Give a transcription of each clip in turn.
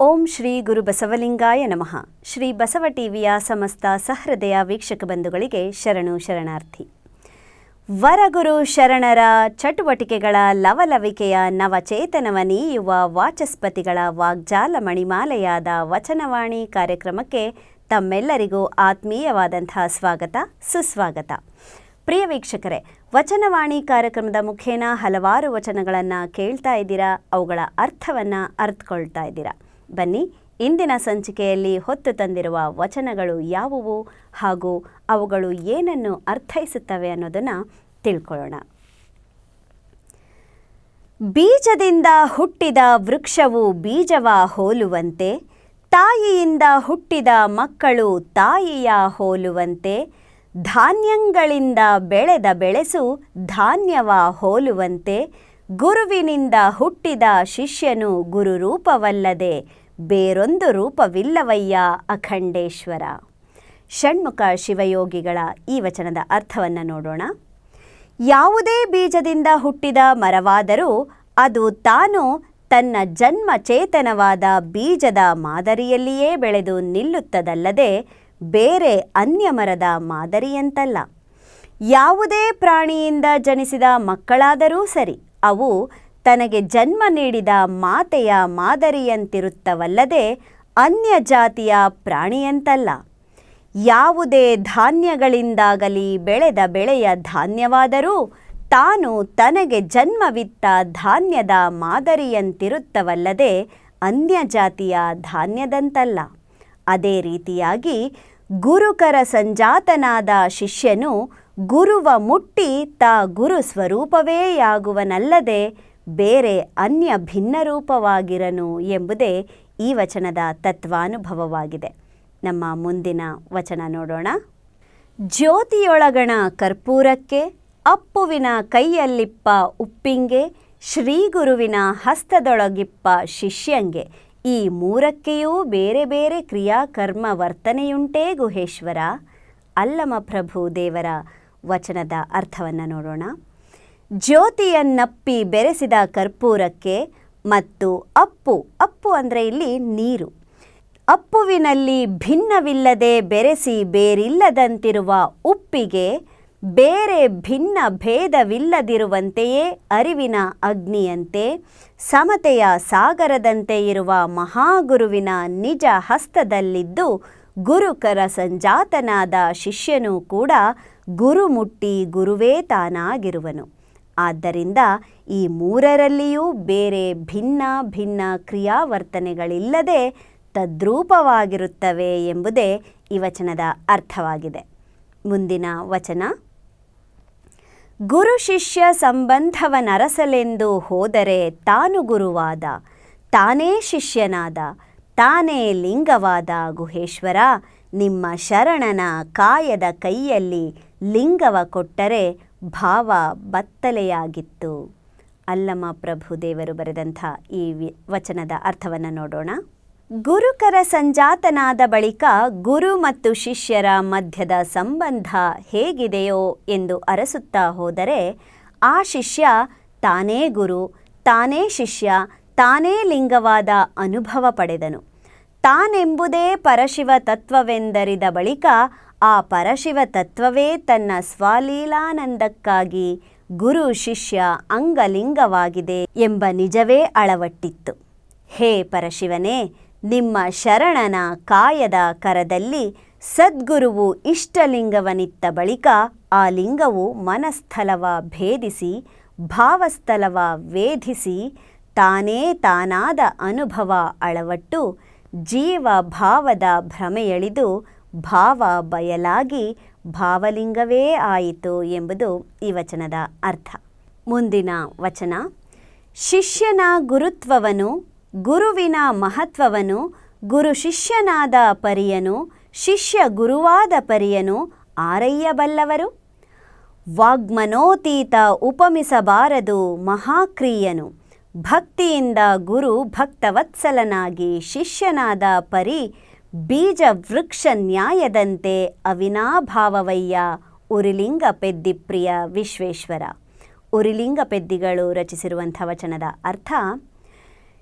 ಓಂ ಶ್ರೀ ಗುರು ಬಸವಲಿಂಗಾಯ ನಮಃ. ಶ್ರೀ ಬಸವ ಟಿವಿಯ ಸಮಸ್ತ ಸಹೃದಯ ವೀಕ್ಷಕ ಬಂಧುಗಳಿಗೆ ಶರಣು ಶರಣಾರ್ಥಿ. ವರಗುರು ಶರಣರ ಚಟುವಟಿಕೆಗಳ ಲವಲವಿಕೆಯ ನವಚೇತನವ ನೀಯುವ ವಾಚಸ್ಪತಿಗಳ ವಾಗ್ಜಾಲ ಮಣಿಮಾಲೆಯಾದ ವಚನವಾಣಿ ಕಾರ್ಯಕ್ರಮಕ್ಕೆ ತಮ್ಮೆಲ್ಲರಿಗೂ ಆತ್ಮೀಯವಾದಂತಹ ಸ್ವಾಗತ, ಸುಸ್ವಾಗತ. ಪ್ರಿಯ ವೀಕ್ಷಕರೇ, ವಚನವಾಣಿ ಕಾರ್ಯಕ್ರಮದ ಮುಖೇನ ಹಲವಾರು ವಚನಗಳನ್ನು ಕೇಳ್ತಾ ಇದ್ದೀರಾ, ಅವುಗಳ ಅರ್ಥವನ್ನು ಅರ್ಥಕೊಳ್ತಾ ಇದ್ದೀರಾ. ಬನ್ನಿ. ಇಂದಿನ ಸಂಚಿಕೆಯಲ್ಲಿ ಹೊತ್ತು ತಂದಿರುವ ವಚನಗಳು ಯಾವುವು ಹಾಗೂ ಅವುಗಳು ಏನನ್ನು ಅರ್ಥೈಸುತ್ತವೆ ಅನ್ನೋದನ್ನು ತಿಳ್ಕೊಳ್ಳೋಣ. ಬೀಜದಿಂದ ಹುಟ್ಟಿದ ವೃಕ್ಷವು ಬೀಜವ ಹೋಲುವಂತೆ, ತಾಯಿಯಿಂದ ಹುಟ್ಟಿದ ಮಕ್ಕಳು ತಾಯಿಯ ಹೋಲುವಂತೆ, ಧಾನ್ಯಗಳಿಂದ ಬೆಳೆದ ಬೆಳೆಸು ಧಾನ್ಯವ ಹೋಲುವಂತೆ ಗುರುವಿನಿಂದ ಹುಟ್ಟಿದ ಶಿಷ್ಯನು ಗುರು ರೂಪವಲ್ಲದೆ ಬೇರೊಂದು ರೂಪವಿಲ್ಲವಯ್ಯ ಅಖಂಡೇಶ್ವರ. ಷಣ್ಮುಖ ಶಿವಯೋಗಿಗಳ ಈ ವಚನದ ಅರ್ಥವನ್ನು ನೋಡೋಣ. ಯಾವುದೇ ಬೀಜದಿಂದ ಹುಟ್ಟಿದ ಮರವಾದರೂ ಅದು ತಾನು ತನ್ನ ಜನ್ಮ ಚೇತನವಾದ ಬೀಜದ ಮಾದರಿಯಲ್ಲಿಯೇ ಬೆಳೆದು ನಿಲ್ಲುತ್ತದಲ್ಲದೆ ಬೇರೆ ಅನ್ಯ ಮರದ ಮಾದರಿಯಂತಲ್ಲ. ಯಾವುದೇ ಪ್ರಾಣಿಯಿಂದ ಜನಿಸಿದ ಮಕ್ಕಳಾದರೂ ಸರಿ ಅವು ತನಗೆ ಜನ್ಮ ನೀಡಿದ ಮಾತೆಯ ಮಾದರಿಯಂತಿರುತ್ತವಲ್ಲದೆ ಅನ್ಯ ಜಾತಿಯ ಪ್ರಾಣಿಯಂತಲ್ಲ. ಯಾವುದೇ ಧಾನ್ಯಗಳಿಂದಾಗಲಿ ಬೆಳೆದ ಬೆಳೆಯ ಧಾನ್ಯವಾದರೂ ತಾನು ತನಗೆ ಜನ್ಮವಿತ್ತ ಧಾನ್ಯದ ಮಾದರಿಯಂತಿರುತ್ತವಲ್ಲದೆ ಅನ್ಯ ಜಾತಿಯ ಧಾನ್ಯದಂತಲ್ಲ. ಅದೇ ರೀತಿಯಾಗಿ ಗುರುಕರ ಸಂಜಾತನಾದ ಶಿಷ್ಯನು ಗುರುವ ಮುಟ್ಟಿ ತಾ ಗುರು ಸ್ವರೂಪವೇ ಯಾಗುವನಲ್ಲದೆ ಬೇರೆ ಅನ್ಯ ಭಿನ್ನ ರೂಪವಾಗಿರನು ಎಂಬುದೇ ಈ ವಚನದ ತತ್ವಾನುಭವವಾಗಿದೆ. ನಮ್ಮ ಮುಂದಿನ ವಚನ ನೋಡೋಣ. ಜ್ಯೋತಿಯೊಳಗಣ ಕರ್ಪೂರಕ್ಕೆ, ಅಪ್ಪುವಿನ ಕೈಯಲ್ಲಿಪ್ಪ ಉಪ್ಪಿಂಗೆ, ಶ್ರೀಗುರುವಿನ ಹಸ್ತದೊಳಗಿಪ್ಪ ಶಿಷ್ಯಂಗೆ. ಈ ಮೂರಕ್ಕೆಯೂ ಬೇರೆ ಬೇರೆ ಕ್ರಿಯಾಕರ್ಮ ವರ್ತನೆಯುಂಟೇ ಗುಹೇಶ್ವರ. ಅಲ್ಲಮ ಪ್ರಭು ದೇವರ ವಚನದ ಅರ್ಥವನ್ನು ನೋಡೋಣ. ಜ್ಯೋತಿಯನ್ನಪ್ಪಿ ಬೆರೆಸಿದ ಕರ್ಪೂರಕ್ಕೆ ಮತ್ತು ಅಪ್ಪು ಅಪ್ಪು ಅಂದರೆ ಇಲ್ಲಿ ನೀರು. ಅಪ್ಪುವಿನಲ್ಲಿ ಭಿನ್ನವಿಲ್ಲದೆ ಬೆರೆಸಿ ಬೇರಿಲ್ಲದಂತಿರುವ ಉಪ್ಪಿಗೆ ಬೇರೆ ಭಿನ್ನ ಭೇದವಿಲ್ಲದಿರುವಂತೆಯೇ ಅರಿವಿನ ಅಗ್ನಿಯಂತೆ, ಸಮತೆಯ ಸಾಗರದಂತೆ ಇರುವ ಮಹಾಗುರುವಿನ ನಿಜ ಹಸ್ತದಲ್ಲಿದ್ದು ಗುರುಕರ ಸಂಜಾತನಾದ ಶಿಷ್ಯನೂ ಕೂಡ ಗುರು ಮುಟ್ಟಿ ಗುರುವೇ ತಾನಾಗಿರುವನು. ಆದ್ದರಿಂದ ಈ ಮೂರರಲ್ಲಿಯೂ ಬೇರೆ ಭಿನ್ನ ಭಿನ್ನ ಕ್ರಿಯಾವರ್ತನೆಗಳಿಲ್ಲದೆ ತದ್ರೂಪವಾಗಿರುತ್ತವೆ ಎಂಬುದೇ ಈ ವಚನದ ಅರ್ಥವಾಗಿದೆ. ಮುಂದಿನ ವಚನ. ಗುರು ಶಿಷ್ಯ ಸಂಬಂಧವನರಸಲೆಂದು ಹೋದರೆ ತಾನು ಗುರುವಾದ, ತಾನೇ ಶಿಷ್ಯನಾದ ತಾನೇ ಲಿಂಗವಾದ ಗುಹೇಶ್ವರ, ನಿಮ್ಮ ಶರಣನ ಕಾಯದ ಕೈಯಲ್ಲಿ ಲಿಂಗವ ಕೊಟ್ಟರೆ ಭಾವ ಬತ್ತಲೆಯಾಗಿತ್ತು. ಅಲ್ಲಮ ಪ್ರಭು, ದೇವರು ಬರೆದಂಥ ಈ ವಚನದ ಅರ್ಥವನ್ನು ನೋಡೋಣ. ಗುರುಕರ ಸಂಜಾತನಾದ ಬಳಿಕ ಗುರು ಮತ್ತು ಶಿಷ್ಯರ ಮಧ್ಯದ ಸಂಬಂಧ ಹೇಗಿದೆಯೋ ಎಂದು ಅರಸುತ್ತಾ ಹೋದರೆ, ಆ ಶಿಷ್ಯ ತಾನೇ ಗುರು, ತಾನೇ ಶಿಷ್ಯ, ತಾನೇ ಲಿಂಗವಾದ ಅನುಭವ ಪಡೆದನು. ತಾನೆಂಬುದೇ ಪರಶಿವ ತತ್ವವೆಂದರಿದ ಬಳಿಕ ಆ ಪರಶಿವ ತತ್ವವೇ ತನ್ನ ಸ್ವಲೀಲಾನಂದಕ್ಕಾಗಿ ಗುರು ಶಿಷ್ಯ ಅಂಗಲಿಂಗವಾಗಿದೆ ಎಂಬ ನಿಜವೇ ಅಳವಟ್ಟಿತ್ತು. ಹೇ ಪರಶಿವನೇ, ನಿಮ್ಮ ಶರಣನ ಕಾಯದ ಕರದಲ್ಲಿ ಸದ್ಗುರುವು ಇಷ್ಟಲಿಂಗವನಿತ್ತ ಬಳಿಕ ಆ ಲಿಂಗವು ಮನಸ್ಥಲವ ಭೇದಿಸಿ, ಭಾವಸ್ಥಲವ ವೇಧಿಸಿ, ತಾನೇ ತಾನಾದ ಅನುಭವ ಅಳವಟ್ಟು ಜೀವ ಭಾವದ ಭ್ರಮೆಯಳಿದು ಭಾವ ಬಯಲಾಗಿ ಭಾವಲಿಂಗವೇ ಆಯಿತು ಎಂಬುದು ಈ ವಚನದ ಅರ್ಥ. ಮುಂದಿನ ವಚನ, ಶಿಷ್ಯನ ಗುರುತ್ವವನು, ಗುರುವಿನ ಮಹತ್ವವನು, ಗುರು ಶಿಷ್ಯನಾದ ಪರಿಯನು, ಶಿಷ್ಯ ಗುರುವಾದ ಪರಿಯನು ಆರಯ್ಯಬಲ್ಲವರು? ವಾಗ್ಮನೋತೀತ ಉಪಮಿಸಬಾರದು ಮಹಾಕ್ರಿಯನು. ಭಕ್ತಿಯಿಂದ ಗುರು ಭಕ್ತವತ್ಸಲನಾಗಿ ಶಿಷ್ಯನಾದ ಪರಿ ಬೀಜ ವೃಕ್ಷ ನ್ಯಾಯದಂತೆ ಅವಿನಾಭಾವವಯ್ಯ ಉರಿಲಿಂಗ ಪೆದ್ದಿಪ್ರಿಯ ವಿಶ್ವೇಶ್ವರ. ಉರಿಲಿಂಗ ಪೆದ್ದಿಗಳು ರಚಿಸಿರುವಂಥ ವಚನದ ಅರ್ಥ,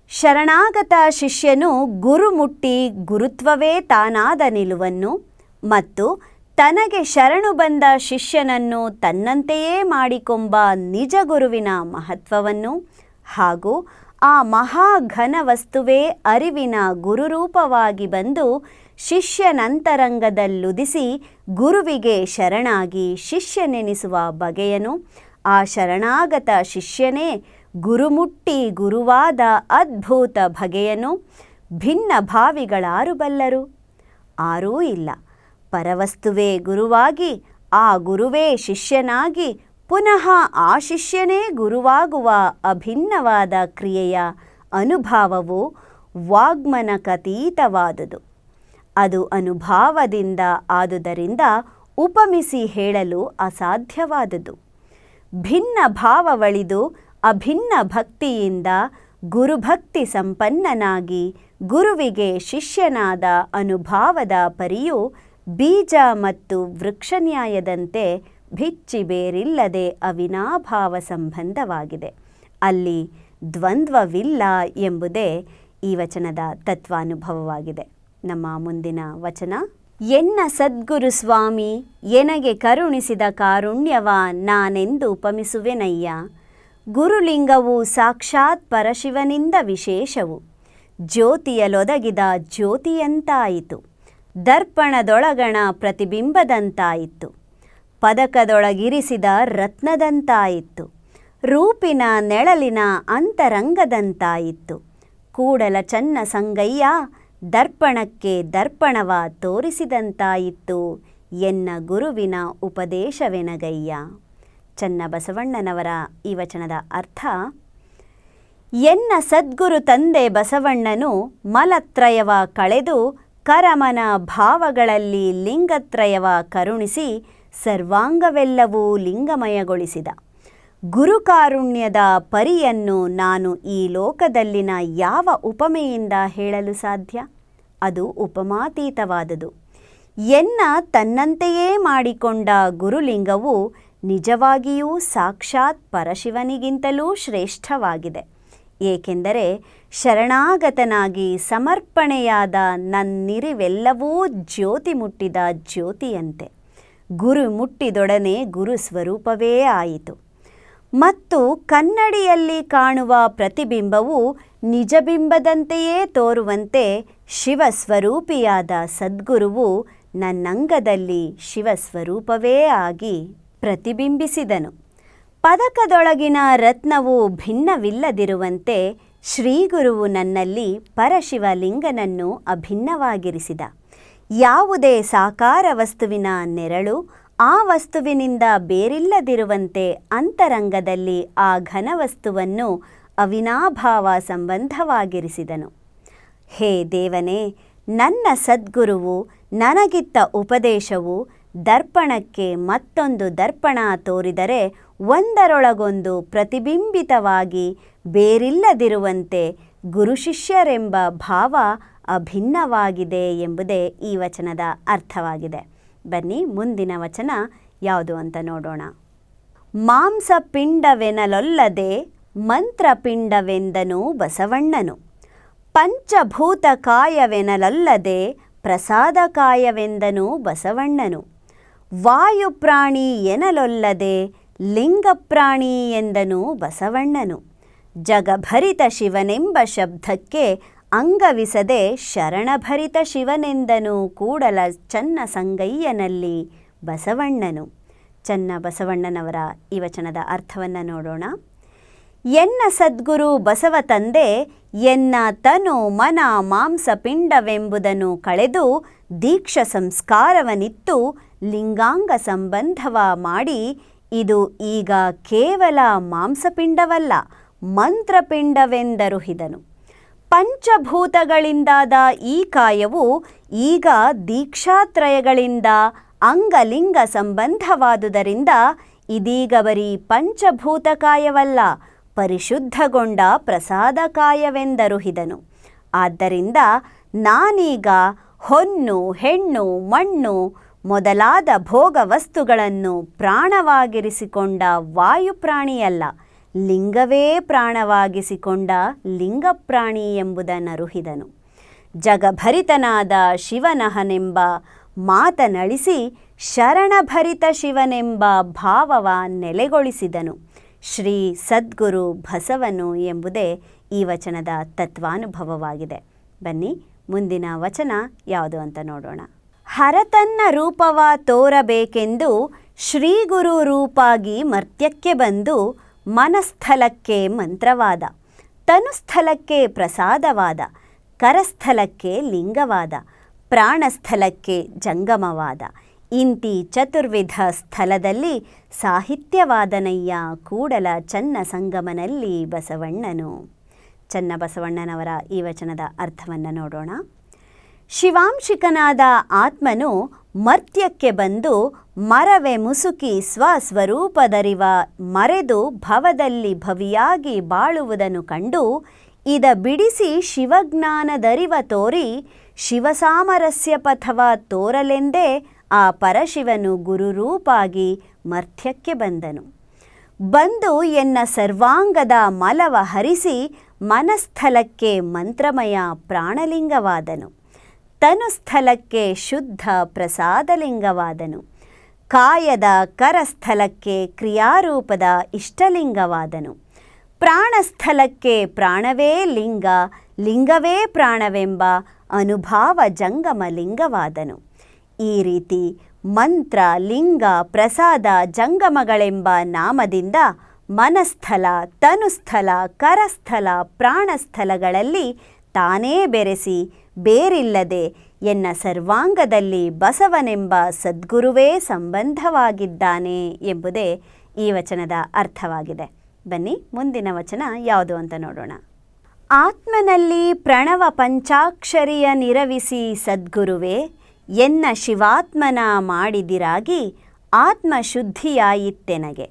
ಶರಣಾಗತ ಶಿಷ್ಯನು ಗುರು ಮುಟ್ಟಿ ಗುರುತ್ವವೇ ತಾನಾದ ನಿಲುವನ್ನು ಮತ್ತು ತನಗೆ ಶರಣು ಬಂದ ಶಿಷ್ಯನನ್ನು ತನ್ನಂತೆಯೇ ಮಾಡಿಕೊಂಬ ನಿಜ ಗುರುವಿನ ಮಹತ್ವವನ್ನು ಹಾಗೂ ಆ ಮಹಾಘನ ವಸ್ತುವೇ ಅರಿವಿನ ಗುರುರೂಪವಾಗಿ ಬಂದು ಶಿಷ್ಯನಂತರಂಗದಲ್ಲುದಿಸಿ ಗುರುವಿಗೆ ಶರಣಾಗಿ ಶಿಷ್ಯನೆನಿಸುವ ಬಗೆಯನು. ಆ ಶರಣಾಗತ ಶಿಷ್ಯನೇ ಗುರುಮುಟ್ಟಿ ಗುರುವಾದ ಅದ್ಭುತ ಬಗೆಯನು. ಭಿನ್ನ ಭಾವಿಗಳಾರು ಬಲ್ಲರು. ಆರೂ ಇಲ್ಲ. ಪರವಸ್ತುವೇ ಗುರುವಾಗಿ, ಆ ಗುರುವೇ ಶಿಷ್ಯನಾಗಿ ಪುನಃ ಆ ಶಿಷ್ಯನೇ ಗುರುವಾಗುವ ಅಭಿನ್ನವಾದ ಕ್ರಿಯೆಯ ಅನುಭಾವವು ವಾಗ್ಮನಕತೀತವಾದುದು. ಅದು ಅನುಭಾವದಿಂದ ಆದುದರಿಂದ ಉಪಮಿಸಿ ಹೇಳಲು ಅಸಾಧ್ಯವಾದುದು. ಭಿನ್ನ ಭಾವವಳಿದು ಅಭಿನ್ನ ಭಕ್ತಿಯಿಂದ ಗುರುಭಕ್ತಿ ಸಂಪನ್ನನಾಗಿ ಗುರುವಿಗೆ ಶಿಷ್ಯನಾದ ಅನುಭಾವದ ಪರಿಯು ಬೀಜ ಮತ್ತು ವೃಕ್ಷನ್ಯಾಯದಂತೆ ಬಿಚ್ಚಿ ಬೇರಿಲ್ಲದೆ ಅವಿನಾಭಾವ ಸಂಬಂಧವಾಗಿದೆ. ಅಲ್ಲಿ ದ್ವಂದ್ವವಿಲ್ಲ ಎಂಬುದೇ ಈ ವಚನದ ತತ್ವಾನುಭವವಾಗಿದೆ. ನಮ್ಮ ಮುಂದಿನ ವಚನ, ಎನ್ನ ಸದ್ಗುರು ಸ್ವಾಮಿ, ಎನಗೆ ಕರುಣಿಸಿದ ಕಾರುಣ್ಯವ ನಾನೆಂದು ಉಪಮಿಸುವೆನಯ್ಯ. ಗುರುಲಿಂಗವು ಸಾಕ್ಷಾತ್ ಪರಶಿವನಿಂದ ವಿಶೇಷವು. ಜ್ಯೋತಿಯಲೊದಗಿದ ಜ್ಯೋತಿಯಂತಾಯಿತು. ದರ್ಪಣದೊಳಗಣ ಪ್ರತಿಬಿಂಬದಂತಾಯಿತು. ಪದಕದೊಳಗಿರಿಸಿದ ರತ್ನದಂತಾಯಿತ್ತು. ರೂಪಿನ ನೆಳಲಿನ ಅಂತರಂಗದಂತಾಯಿತ್ತು. ಕೂಡಲ ಚನ್ನ ಸಂಗಯ್ಯ ದರ್ಪಣಕ್ಕೆ ದರ್ಪಣವ ತೋರಿಸಿದಂತಾಯಿತ್ತು ಎನ್ನ ಗುರುವಿನ ಉಪದೇಶವೆನಗಯ್ಯ. ಚನ್ನ ಬಸವಣ್ಣನವರ ಈ ವಚನದ ಅರ್ಥ, ಎನ್ನ ಸದ್ಗುರು ತಂದೆ ಬಸವಣ್ಣನು ಮಲತ್ರಯವ ಕಳೆದು ಕರಮನ ಭಾವಗಳಲ್ಲಿ ಲಿಂಗತ್ರಯವ ಕರುಣಿಸಿ ಸರ್ವಾಂಗವೆಲ್ಲವೂ ಲಿಂಗಮಯಗೊಳಿಸಿದ. ಗುರುಕಾರುಣ್ಯದ ಪರಿಯನ್ನು ನಾನು ಈ ಲೋಕದಲ್ಲಿನ ಯಾವ ಉಪಮೆಯಿಂದ ಹೇಳಲು ಸಾಧ್ಯ? ಅದು ಉಪಮಾತೀತವಾದುದು. ಎನ್ನ ತನ್ನಂತೆಯೇ ಮಾಡಿಕೊಂಡ ಗುರುಲಿಂಗವು ನಿಜವಾಗಿಯೂ ಸಾಕ್ಷಾತ್ ಪರಶಿವನಿಗಿಂತಲೂ ಶ್ರೇಷ್ಠವಾಗಿದೆ. ಏಕೆಂದರೆ ಶರಣಾಗತನಾಗಿ ಸಮರ್ಪಣೆಯಾದ ನನ್ನಿರಿವೆಲ್ಲವೂ ಜ್ಯೋತಿ ಮುಟ್ಟಿದ ಜ್ಯೋತಿಯಂತೆ. ಗುರು ಮುಟ್ಟಿದೊಡನೆ ಗುರು ಸ್ವರೂಪವೇ ಆಯಿತು. ಮತ್ತು ಕನ್ನಡಿಯಲ್ಲಿ ಕಾಣುವ ಪ್ರತಿಬಿಂಬವು ನಿಜಬಿಂಬದಂತೆಯೇ ತೋರುವಂತೆ ಶಿವಸ್ವರೂಪಿಯಾದ ಸದ್ಗುರುವು ನನ್ನಂಗದಲ್ಲಿ ಶಿವಸ್ವರೂಪವೇ ಆಗಿ ಪ್ರತಿಬಿಂಬಿಸಿದನು. ಪದಕದೊಳಗಿನ ರತ್ನವು ಭಿನ್ನವಿಲ್ಲದಿರುವಂತೆ ಶ್ರೀಗುರುವು ನನ್ನಲ್ಲಿ ಪರಶಿವಲಿಂಗನನ್ನು ಅಭಿನ್ನವಾಗಿರಿಸಿದ. ಯಾವುದೇ ಸಾಕಾರ ವಸ್ತುವಿನ ನೆರಳು ಆ ವಸ್ತುವಿನಿಂದ ಬೇರಿಲ್ಲದಿರುವಂತೆ ಅಂತರಂಗದಲ್ಲಿ ಆ ಘನವಸ್ತುವನ್ನು ಅವಿನಾಭಾವ ಸಂಬಂಧವಾಗಿರಿಸಿದನು. ಹೇ ದೇವನೇ, ನನ್ನ ಸದ್ಗುರುವು, ನನಗಿತ್ತ ಉಪದೇಶವು ದರ್ಪಣಕ್ಕೆ ಮತ್ತೊಂದು ದರ್ಪಣ ತೋರಿದರೆ ಒಂದರೊಳಗೊಂದು ಪ್ರತಿಬಿಂಬಿತವಾಗಿ ಬೇರಿಲ್ಲದಿರುವಂತೆ ಗುರುಶಿಷ್ಯರೆಂಬ ಭಾವ ಅಭಿನ್ನವಾಗಿದೆ ಎಂಬುದೇ ಈ ವಚನದ ಅರ್ಥವಾಗಿದೆ. ಬನ್ನಿ ಮುಂದಿನ ವಚನ ಯಾವುದು ಅಂತ ನೋಡೋಣ. ಮಾಂಸಪಿಂಡವೆನಲೊಲ್ಲದೆ ಮಂತ್ರಪಿಂಡವೆಂದನು ಬಸವಣ್ಣನು. ಪಂಚಭೂತ ಪ್ರಸಾದಕಾಯವೆಂದನು ಪ್ರಸಾದ ಕಾಯವೆಂದನು ಬಸವಣ್ಣನು. ವಾಯುಪ್ರಾಣಿ ಎನಲೊಲ್ಲದೆ ಲಿಂಗಪ್ರಾಣಿ ಎಂದನು ಬಸವಣ್ಣನು. ಜಗಭರಿತ ಶಿವನೆಂಬ ಶಬ್ದಕ್ಕೆ ಅಂಗವಿಸದೆ ಶರಣಭರಿತ ಶಿವನೆಂದನು ಕೂಡಲ ಚನ್ನ ಸಂಗಯ್ಯನಲ್ಲಿ ಬಸವಣ್ಣನು. ಚನ್ನ ಬಸವಣ್ಣನವರ ಈ ವಚನದ ಅರ್ಥವನ್ನು ನೋಡೋಣ. ಎನ್ನ ಸದ್ಗುರು ಬಸವ ತಂದೆ, ಎನ್ನ ತನು ಮನ ಮಾಂಸ ಪಿಂಡವೆಂಬುದನ್ನು ಕಳೆದು ದೀಕ್ಷ ಸಂಸ್ಕಾರವನಿತ್ತು, ಲಿಂಗಾಂಗ ಸಂಬಂಧವ ಮಾಡಿ ಇದು ಈಗ ಕೇವಲ ಮಾಂಸಪಿಂಡವಲ್ಲ ಮಂತ್ರಪಿಂಡವೆಂದರುಹಿದನು ಪಂಚಭೂತಗಳಿಂದಾದ ಈ ಕಾಯವು ಈಗ ದೀಕ್ಷಾತ್ರಯಗಳಿಂದ ಅಂಗಲಿಂಗ ಸಂಬಂಧವಾದುದರಿಂದ ಇದೀಗ ಬರೀ ಪಂಚಭೂತ ಕಾಯವಲ್ಲ, ಪರಿಶುದ್ಧಗೊಂಡ ಪ್ರಸಾದ ಕಾಯವೆಂದರುಹಿದನು ಆದ್ದರಿಂದ ನಾನೀಗ ಹೊನ್ನು, ಹೆಣ್ಣು, ಮಣ್ಣು ಮೊದಲಾದ ಭೋಗ ವಸ್ತುಗಳನ್ನು ಪ್ರಾಣವಾಗಿರಿಸಿಕೊಂಡ ವಾಯುಪ್ರಾಣಿಯಲ್ಲ ಲಿಂಗವೇ ಪ್ರಾಣವಾಗಿಸಿಕೊಂಡ ಲಿಂಗಪ್ರಾಣಿ ಎಂಬುದನ್ನರುಹಿದನು ಜಗಭರಿತನಾದ ಶಿವನಹನೆಂಬ ಮಾತನಳಿಸಿ ಶರಣಭರಿತ ಶಿವನೆಂಬ ಭಾವವ ನೆಲೆಗೊಳಿಸಿದನು. ಶ್ರೀ ಸದ್ಗುರು ಬಸವನು ಎಂಬುದೇ ಈ ವಚನದ ತತ್ವಾನುಭವವಾಗಿದೆ. ಬನ್ನಿ, ಮುಂದಿನ ವಚನ ಯಾವುದು ಅಂತ ನೋಡೋಣ. ಹರತನ್ನ ರೂಪವ ತೋರಬೇಕೆಂದು ಶ್ರೀಗುರು ರೂಪಾಗಿ ಮರ್ತ್ಯಕ್ಕೆ ಬಂದು ಮನಸ್ಥಲಕ್ಕೆ ಮಂತ್ರವಾದ, ತನುಸ್ಥಲಕ್ಕೆ ಪ್ರಸಾದವಾದ, ಕರಸ್ಥಲಕ್ಕೆ ಲಿಂಗವಾದ, ಪ್ರಾಣಸ್ಥಲಕ್ಕೆ ಜಂಗಮವಾದ. ಇಂತಿ ಚತುರ್ವಿಧ ಸ್ಥಳದಲ್ಲಿ ಸಾಹಿತ್ಯವಾದನಯ್ಯ ಕೂಡಲ ಚನ್ನ ಸಂಗಮನಲ್ಲಿ ಬಸವಣ್ಣನು. ಚನ್ನ ಬಸವಣ್ಣನವರ ಈ ವಚನದ ಅರ್ಥವನ್ನು ನೋಡೋಣ. ಶಿವಾಂಶಿಕನಾದ ಆತ್ಮನು ಮರ್ತ್ಯಕ್ಕೆ ಬಂದು ಮರವೆ ಮುಸುಕಿ ಸ್ವಸ್ವರೂಪದರಿವ ಮರೆದು ಭವದಲ್ಲಿ ಭವಿಯಾಗಿ ಬಾಳುವುದನ್ನು ಕಂಡು ಇದ ಬಿಡಿಸಿ ಶಿವಜ್ಞಾನದರಿವ ತೋರಿ ಶಿವಸಾಮರಸ್ಯ ಪಥವ ತೋರಲೆಂದೇ ಆ ಪರಶಿವನು ಗುರುರೂಪಾಗಿ ಮರ್ತ್ಯಕ್ಕೆ ಬಂದನು. ಬಂದು ಎನ್ನ ಸರ್ವಾಂಗದ ಮಲವ ಹರಿಸಿ ಮನಸ್ಥಲಕ್ಕೆ ಮಂತ್ರಮಯ ಪ್ರಾಣಲಿಂಗವಾದನು. ತನುಸ್ಥಲಕ್ಕೆ ಶುದ್ಧ ಪ್ರಸಾದಲಿಂಗವಾದನು. ಕಾಯದ ಕರಸ್ಥಲಕ್ಕೆ ಕ್ರಿಯಾರೂಪದ ಇಷ್ಟಲಿಂಗವಾದನು. ಪ್ರಾಣಸ್ಥಲಕ್ಕೆ ಪ್ರಾಣವೇ ಲಿಂಗ, ಲಿಂಗವೇ ಪ್ರಾಣವೆಂಬ ಅನುಭಾವ ಜಂಗಮ ಲಿಂಗವಾದನು ಈ ರೀತಿ ಮಂತ್ರ, ಲಿಂಗ, ಪ್ರಸಾದ ಜಂಗಮಗಳೆಂಬ ನಾಮದಿಂದ ಮನಸ್ಥಲ ತನುಸ್ಥಲ ಕರಸ್ಥಲ ಪ್ರಾಣಸ್ಥಲಗಳಲ್ಲಿ ತಾನೇ ಬೆರೆಸಿ ಬೇರಿಲ್ಲದೆ ಎನ್ನ ಸರ್ವಾಂಗದಲ್ಲಿ ಬಸವನೆಂಬ ಸದ್ಗುರುವೇ ಸಂಬಂಧವಾಗಿದ್ದಾನೆ ಎಂಬುದೇ ಈ ವಚನದ ಅರ್ಥವಾಗಿದೆ. ಬನ್ನಿ, ಮುಂದಿನ ವಚನ ಯಾವುದು ಅಂತ ನೋಡೋಣ. ಆತ್ಮನಲ್ಲಿ ಪ್ರಣವ ಪಂಚಾಕ್ಷರಿಯ ನಿರವಿಸಿ ಸದ್ಗುರುವೇ, ಎನ್ನ ಶಿವಾತ್ಮನ ಮಾಡಿದಿರಾಗಿ ಆತ್ಮಶುದ್ಧಿಯಾಯಿತ್ತೆನಗೆ.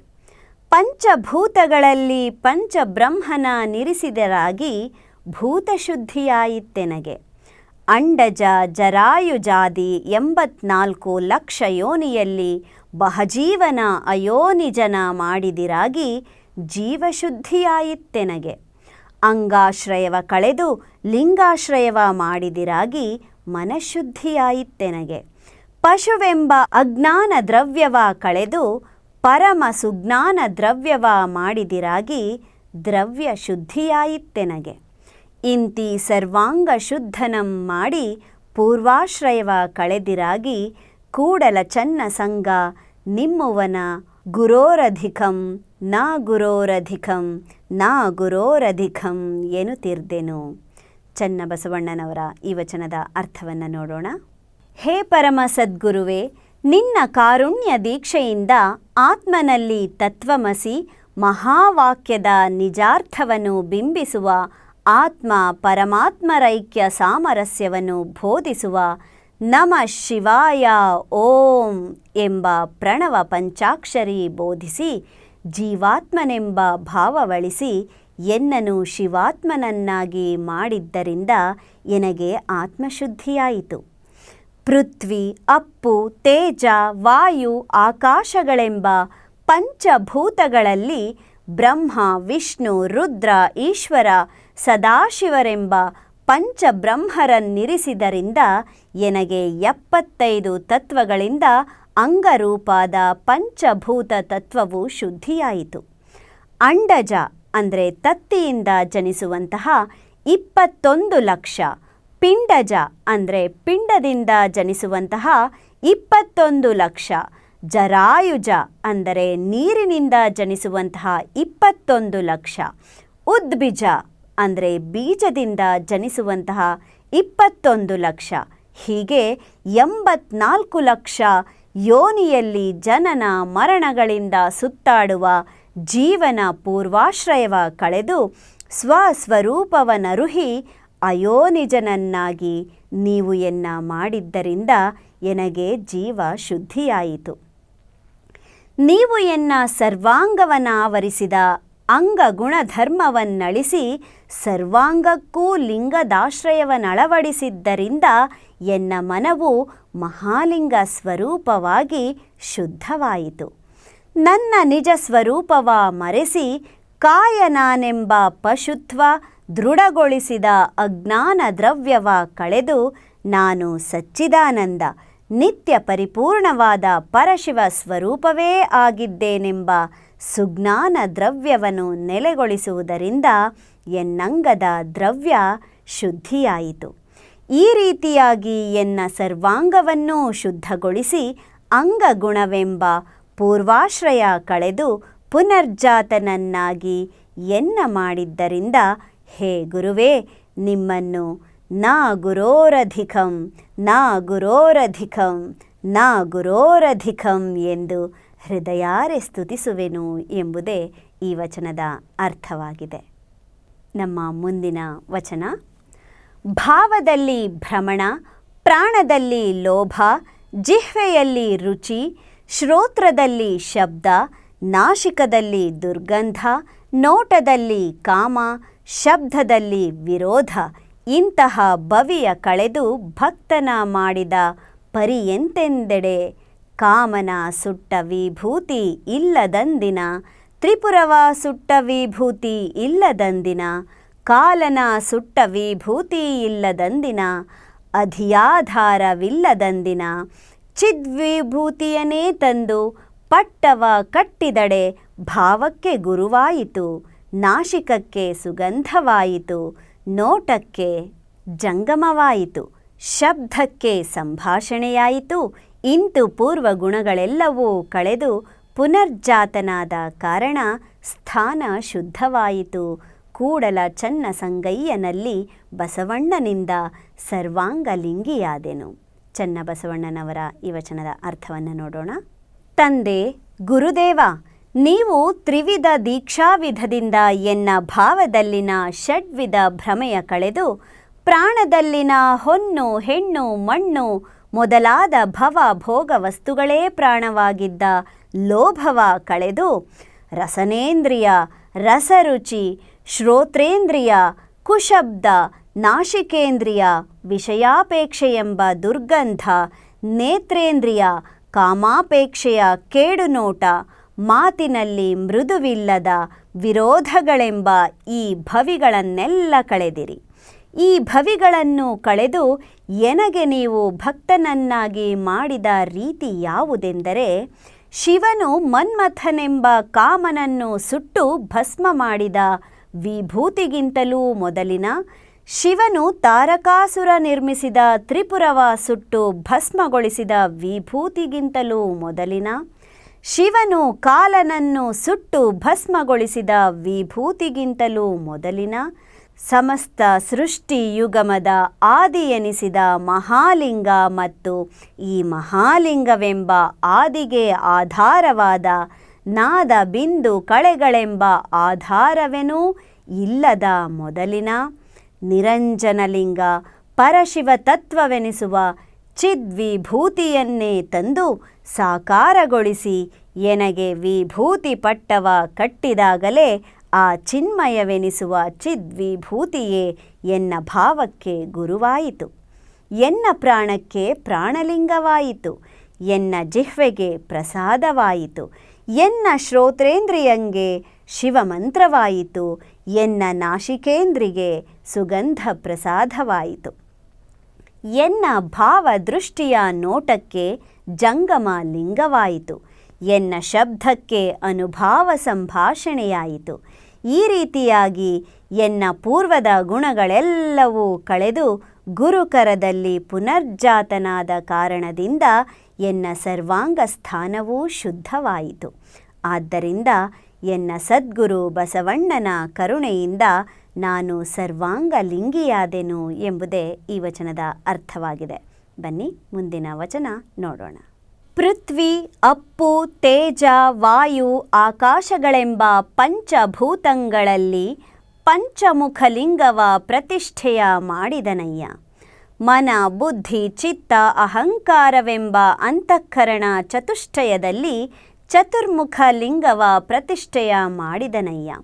ಪಂಚಭೂತಗಳಲ್ಲಿ ಪಂಚಬ್ರಹ್ಮನ ನಿರಿಸಿದರಾಗಿ ಭೂತಶುದ್ಧಿಯಾಯಿತ್ತೆನಗೆ. ಅಂಡಜ ಜರಾಯುಜಾದಿ ಎಂಬತ್ನಾಲ್ಕು ಲಕ್ಷ ಯೋನಿಯಲ್ಲಿ ಬಹಜೀವನ ಅಯೋನಿಜನ ಮಾಡಿದಿರಾಗಿ ಜೀವಶುದ್ಧಿಯಾಯಿತ್ತೆನಗೆ. ಅಂಗಾಶ್ರಯವ ಕಳೆದು ಲಿಂಗಾಶ್ರಯವ ಮಾಡಿದಿರಾಗಿ ಮನಶುದ್ಧಿಯಾಯಿತ್ತೆನಗೆ. ಪಶುವೆಂಬ ಅಜ್ಞಾನ ದ್ರವ್ಯವ ಕಳೆದು ಪರಮ ಸುಜ್ಞಾನ ದ್ರವ್ಯವ ಮಾಡಿದಿರಾಗಿ ದ್ರವ್ಯ ಶುದ್ಧಿಯಾಯಿತ್ತೆನಗೆ ಇಂತಿ ಸರ್ವಾಂಗ ಶುದ್ಧನಂ ಮಾಡಿ ಪೂರ್ವಾಶ್ರಯವ ಕಳೆದಿರಾಗಿ ಕೂಡಲ ಚನ್ನ ಸಂಗ ನಿಮ್ಮುವನ ಗುರೋರಧಿಕಂ, ನಾ ಗುರೋರಧಿಕಂ ನಾ ಗುರೋರಧಿಕಂ ಎನ್ನುತ್ತಿರ್ದೆನು. ಚನ್ನ ಬಸವಣ್ಣನವರ ಈ ವಚನದ ಅರ್ಥವನ್ನು ನೋಡೋಣ. ಹೇ ಪರಮ ಸದ್ಗುರುವೇ, ನಿನ್ನ ಕಾರುಣ್ಯ ದೀಕ್ಷೆಯಿಂದ ಆತ್ಮನಲ್ಲಿ ತತ್ವಮಸಿ ಮಹಾವಾಕ್ಯದ ನಿಜಾರ್ಥವನ್ನು ಬಿಂಬಿಸುವ ಆತ್ಮ ಪರಮಾತ್ಮರೈಕ್ಯ ಸಾಮರಸ್ಯವನ್ನು ಬೋಧಿಸುವ ನಮ ಶಿವಾಯ ಓಂ ಎಂಬ ಪ್ರಣವ ಪಂಚಾಕ್ಷರಿ ಬೋಧಿಸಿ, ಜೀವಾತ್ಮನೆಂಬ ಭಾವವಳಿಸಿ ಎನ್ನನು ಶಿವಾತ್ಮನನ್ನಾಗಿ ಮಾಡಿದ್ದರಿಂದ ಎನಗೆ ಆತ್ಮಶುದ್ಧಿಯಾಯಿತು. ಪೃಥ್ವಿ, ಅಪ್ಪು, ತೇಜ, ವಾಯು, ಆಕಾಶಗಳೆಂಬ ಪಂಚಭೂತಗಳಲ್ಲಿ ಬ್ರಹ್ಮ, ವಿಷ್ಣು, ರುದ್ರ, ಈಶ್ವರ, ಸದಾಶಿವರೆಂಬ ಪಂಚಬ್ರಹ್ಮರನ್ನಿರಿಸಿದರಿಂದ ಎನಗೆ ಎಪ್ಪತ್ತೈದು ತತ್ವಗಳಿಂದ ಅಂಗರೂಪಾದ ಪಂಚಭೂತ ತತ್ವವು ಶುದ್ಧಿಯಾಯಿತು. ಅಂಡಜ ಅಂದರೆ ತತ್ತಿಯಿಂದ ಜನಿಸುವಂತಹ ಇಪ್ಪತ್ತೊಂದು ಲಕ್ಷ, ಪಿಂಡಜ ಅಂದರೆ ಪಿಂಡದಿಂದ ಜನಿಸುವಂತಹ ಇಪ್ಪತ್ತೊಂದು ಲಕ್ಷ ಜರಾಯುಜ ಅಂದರೆ ನೀರಿನಿಂದ ಜನಿಸುವಂತಹ ಇಪ್ಪತ್ತೊಂದು ಲಕ್ಷ. ಉದ್ಬಿಜ ಅಂದರೆ ಬೀಜದಿಂದ ಜನಿಸುವಂತಹ ಇಪ್ಪತ್ತೊಂದು ಲಕ್ಷ. ಹೀಗೆ ಎಂಬತ್ನಾಲ್ಕು ಲಕ್ಷ ಯೋನಿಯಲ್ಲಿ ಜನನ ಮರಣಗಳಿಂದ ಸುತ್ತಾಡುವ ಜೀವನ ಪೂರ್ವಾಶ್ರಯವ ಕಳೆದು ಸ್ವಸ್ವರೂಪವನರುಹಿ ಅಯೋನಿಜನನ್ನಾಗಿ ನೀವು ಎನ್ನ ಮಾಡಿದ್ದರಿಂದ ಎನಗೆ ಜೀವ ಶುದ್ಧಿಯಾಯಿತು. ನೀವು ಎನ್ನ ಸರ್ವಾಂಗವನಾವರಿಸಿದ ಅಂಗ ಗುಣಧರ್ಮವನ್ನಳಿಸಿ ಸರ್ವಾಂಗಕ್ಕೂ ಲಿಂಗದಾಶ್ರಯವನ್ನಳವಡಿಸಿದ್ದರಿಂದ ಎನ್ನ ಮನವು ಮಹಾಲಿಂಗ ಸ್ವರೂಪವಾಗಿ ಶುದ್ಧವಾಯಿತು. ನನ್ನ ನಿಜ ಸ್ವರೂಪವ ಮರೆಸಿ ಕಾಯನಾನೆಂಬ ಪಶುತ್ವ ದೃಢಗೊಳಿಸಿದ ಅಜ್ಞಾನ ದ್ರವ್ಯವ ಕಳೆದು ನಾನು ಸಚ್ಚಿದಾನಂದ ನಿತ್ಯ ಪರಿಪೂರ್ಣವಾದ ಪರಶಿವ ಸ್ವರೂಪವೇ ಆಗಿದ್ದೇನೆಂಬ ಸುಜ್ಞಾನ ದ್ರವ್ಯವನ್ನು ನೆಲೆಗೊಳಿಸುವುದರಿಂದ ಎನ್ನಂಗದ ದ್ರವ್ಯ ಶುದ್ಧಿಯಾಯಿತು. ಈ ರೀತಿಯಾಗಿ ಎನ್ನ ಸರ್ವಾಂಗವನ್ನೂ ಶುದ್ಧಗೊಳಿಸಿ ಅಂಗಗುಣವೆಂಬ ಪೂರ್ವಾಶ್ರಯ ಕಳೆದು ಪುನರ್ಜಾತನನ್ನಾಗಿ ಎನ್ನ ಮಾಡಿದ್ದರಿಂದ, ಹೇ ಗುರುವೇ, ನಿಮ್ಮನ್ನು ನಾ ಗುರೋರಧಿಕಂ ನಾ ಗುರೋರಧಿಕಂ ನಾ ಗುರೋರಧಿಕಂ ಎಂದು ಹೃದಯಾರೆ ಸ್ತುತಿಸುವೆನು ಎಂಬುದೇ ಈ ವಚನದ ಅರ್ಥವಾಗಿದೆ. ನಮ್ಮ ಮುಂದಿನ ವಚನ, ಭಾವದಲ್ಲಿ ಭ್ರಮಣ, ಪ್ರಾಣದಲ್ಲಿ ಲೋಭ, ಜಿಹ್ವೆಯಲ್ಲಿ ರುಚಿ, ಶ್ರೋತ್ರದಲ್ಲಿ ಶಬ್ದ, ನಾಶಿಕದಲ್ಲಿ ದುರ್ಗಂಧ, ನೋಟದಲ್ಲಿ ಕಾಮ, ಶಬ್ದದಲ್ಲಿ ವಿರೋಧ ಇಂತಹ ಬವಿಯ ಕಳೆದು ಭಕ್ತನ ಮಾಡಿದ ಪರಿಯೆಂತೆಂದೆಡೆ ಕಾಮನ ಸುಟ್ಟ ವಿಭೂತಿ ಇಲ್ಲದಂದಿನ, ತ್ರಿಪುರವ ಸುಟ್ಟ ವಿಭೂತಿ ಇಲ್ಲದಂದಿನ, ಕಾಲನ ಸುಟ್ಟ ವಿಭೂತಿ ಇಲ್ಲದಂದಿನ, ಅಧಿಯಾಧಾರವಿಲ್ಲದಂದಿನ ಚಿದ್ವಿಭೂತಿಯನೇ ತಂದು ಪಟ್ಟವ ಕಟ್ಟಿದಡೆ ಭಾವಕ್ಕೆ ಗುರುವಾಯಿತು, ನಾಶಿಕಕ್ಕೆ ಸುಗಂಧವಾಯಿತು. ನೋಟಕ್ಕೆ ಜಂಗಮವಾಯಿತು, ಶಬ್ದಕ್ಕೆ ಸಂಭಾಷಣೆಯಾಯಿತು, ಇಂತು ಪೂರ್ವ ಗುಣಗಳೆಲ್ಲವೂ ಕಳೆದು ಪುನರ್ಜಾತನಾದ ಕಾರಣ ಸ್ಥಾನ ಶುದ್ಧವಾಯಿತು. ಕೂಡಲ ಚನ್ನ ಸಂಗಯ್ಯನಲ್ಲಿ ಬಸವಣ್ಣನಿಂದ ಸರ್ವಾಂಗಲಿಂಗಿಯಾದೆನು. ಚನ್ನಬಸವಣ್ಣನವರ ಈ ವಚನದ ಅರ್ಥವನ್ನು ನೋಡೋಣ. ತಂದೆ ಗುರುದೇವ ನೀವು ತ್ರಿವಿಧ ದೀಕ್ಷಾವಿಧದಿಂದ ಎನ್ನ ಭಾವದಲ್ಲಿನ ಷಡ್ವಿಧ ಭ್ರಮೆಯ ಕಳೆದು ಪ್ರಾಣದಲ್ಲಿನ ಹೊನ್ನು, ಹೆಣ್ಣು, ಮಣ್ಣು ಮೊದಲಾದ ಭವ ಭೋಗ ವಸ್ತುಗಳೇ ಪ್ರಾಣವಾಗಿದ್ದ ಲೋಭವ ಕಳೆದು ರಸನೇಂದ್ರಿಯ, ರಸರುಚಿ, ಶ್ರೋತ್ರೇಂದ್ರಿಯ, ಕುಶಬ್ದ, ನಾಶಿಕೇಂದ್ರಿಯ ವಿಷಯಾಪೇಕ್ಷೆ ಎಂಬ ದುರ್ಗಂಧ, ನೇತ್ರೇಂದ್ರಿಯ, ಕಾಮಾಪೇಕ್ಷೆಯ ಕೇಡು ನೋಟ ಮಾತಿನಲ್ಲಿ ಮೃದುವಿಲ್ಲದ ವಿರೋಧಗಳೆಂಬ ಈ ಭವಿಗಳನ್ನೆಲ್ಲ ಕಳೆದಿರಿ. ಈ ಭವಿಗಳನ್ನು ಕಳೆದು ಎನಗೆ ನೀವು ಭಕ್ತನನ್ನಾಗಿ ಮಾಡಿದ ರೀತಿ ಯಾವುದೆಂದರೆ, ಶಿವನು ಮನ್ಮಥನೆಂಬ ಕಾಮನನ್ನು ಸುಟ್ಟು ಭಸ್ಮ ಮಾಡಿದ ವಿಭೂತಿಗಿಂತಲೂ ಮೊದಲಿನ, ಶಿವನು ತಾರಕಾಸುರ ನಿರ್ಮಿಸಿದ ತ್ರಿಪುರವ ಸುಟ್ಟು ಭಸ್ಮಗೊಳಿಸಿದ ವಿಭೂತಿಗಿಂತಲೂ ಮೊದಲಿನ ಶಿವನು ಕಾಲನನ್ನು ಸುಟ್ಟು ಭಸ್ಮಗೊಳಿಸಿದ ವಿಭೂತಿಗಿಂತಲೂ ಮೊದಲಿನ ಸಮಸ್ತ ಸೃಷ್ಟಿ ಯುಗಮದ ಆದಿ ಎನಿಸಿದ ಮಹಾಲಿಂಗ ಮತ್ತು ಈ ಮಹಾಲಿಂಗವೆಂಬ ಆದಿಗೆ ಆಧಾರವಾದ ನಾದ ಬಿಂದು ಕಳೆಗಳೆಂಬ ಆಧಾರವೆನೂ ಇಲ್ಲದ ಮೊದಲಿನ ನಿರಂಜನಲಿಂಗ ಪರಶಿವ ತತ್ವವೆನಿಸುವ ಚಿದ್ವಿಭೂತಿಯನ್ನೇ ತಂದು ಸಾಕಾರಗೊಳಿಸಿ ಎನಗೆ ವಿಭೂತಿ ಪಟ್ಟವ ಕಟ್ಟಿದಾಗಲೇ ಆ ಚಿನ್ಮಯವೆನಿಸುವ ಚಿದ್ವಿಭೂತಿಯೇ ಎನ್ನ ಭಾವಕ್ಕೆ ಗುರುವಾಯಿತು. ಎನ್ನ ಪ್ರಾಣಕ್ಕೆ ಪ್ರಾಣಲಿಂಗವಾಯಿತು. ಎನ್ನ ಜಿಹ್ವೆಗೆ ಪ್ರಸಾದವಾಯಿತು. ಎನ್ನ ಶ್ರೋತ್ರೇಂದ್ರಿಯಂಗೆ ಶಿವಮಂತ್ರವಾಯಿತು. ಎನ್ನ ನಾಶಿಕೇಂದ್ರಿಗೆ ಸುಗಂಧ ಪ್ರಸಾದವಾಯಿತು ಎನ್ನ ಭಾವ ದೃಷ್ಟಿಯ ನೋಟಕ್ಕೆ ಜಂಗಮ ಲಿಂಗವಾಯಿತು. ಎನ್ನ ಶಬ್ದಕ್ಕೆ ಅನುಭಾವ ಸಂಭಾಷಣೆಯಾಯಿತು. ಈ ರೀತಿಯಾಗಿ ಎನ್ನ ಪೂರ್ವದ ಗುಣಗಳೆಲ್ಲವೂ ಕಳೆದು ಗುರುಕರದಲ್ಲಿ ಪುನರ್ಜಾತನಾದ ಕಾರಣದಿಂದ ಎನ್ನ ಸರ್ವಾಂಗ ಸ್ಥಾನವೂ ಶುದ್ಧವಾಯಿತು. ಆದ್ದರಿಂದ ಎನ್ನ ಸದ್ಗುರು ಬಸವಣ್ಣನ ಕರುಣೆಯಿಂದ ನಾನು ಸರ್ವಾಂಗ ಲಿಂಗಿಯಾದೆನು ಎಂಬುದೇ ಈ ವಚನದ ಅರ್ಥವಾಗಿದೆ. ಬನ್ನಿ ಮುಂದಿನ ವಚನ ನೋಡೋಣ. ಪೃಥ್ವಿ, ಅಪ್ಪು, ತೇಜ, ವಾಯು, ಆಕಾಶಗಳೆಂಬ ಪಂಚಭೂತಗಳಲ್ಲಿ ಪಂಚಮುಖಲಿಂಗವ ಪ್ರತಿಷ್ಠೆಯ ಮಾಡಿದನಯ್ಯ. ಮನ, ಬುದ್ಧಿ, ಚಿತ್ತ, ಅಹಂಕಾರವೆಂಬ ಅಂತಃಕರಣ ಚತುಷ್ಟಯದಲ್ಲಿ ಚತುರ್ಮುಖ ಲಿಂಗವ ಪ್ರತಿಷ್ಠೆಯ ಮಾಡಿದನಯ್ಯ.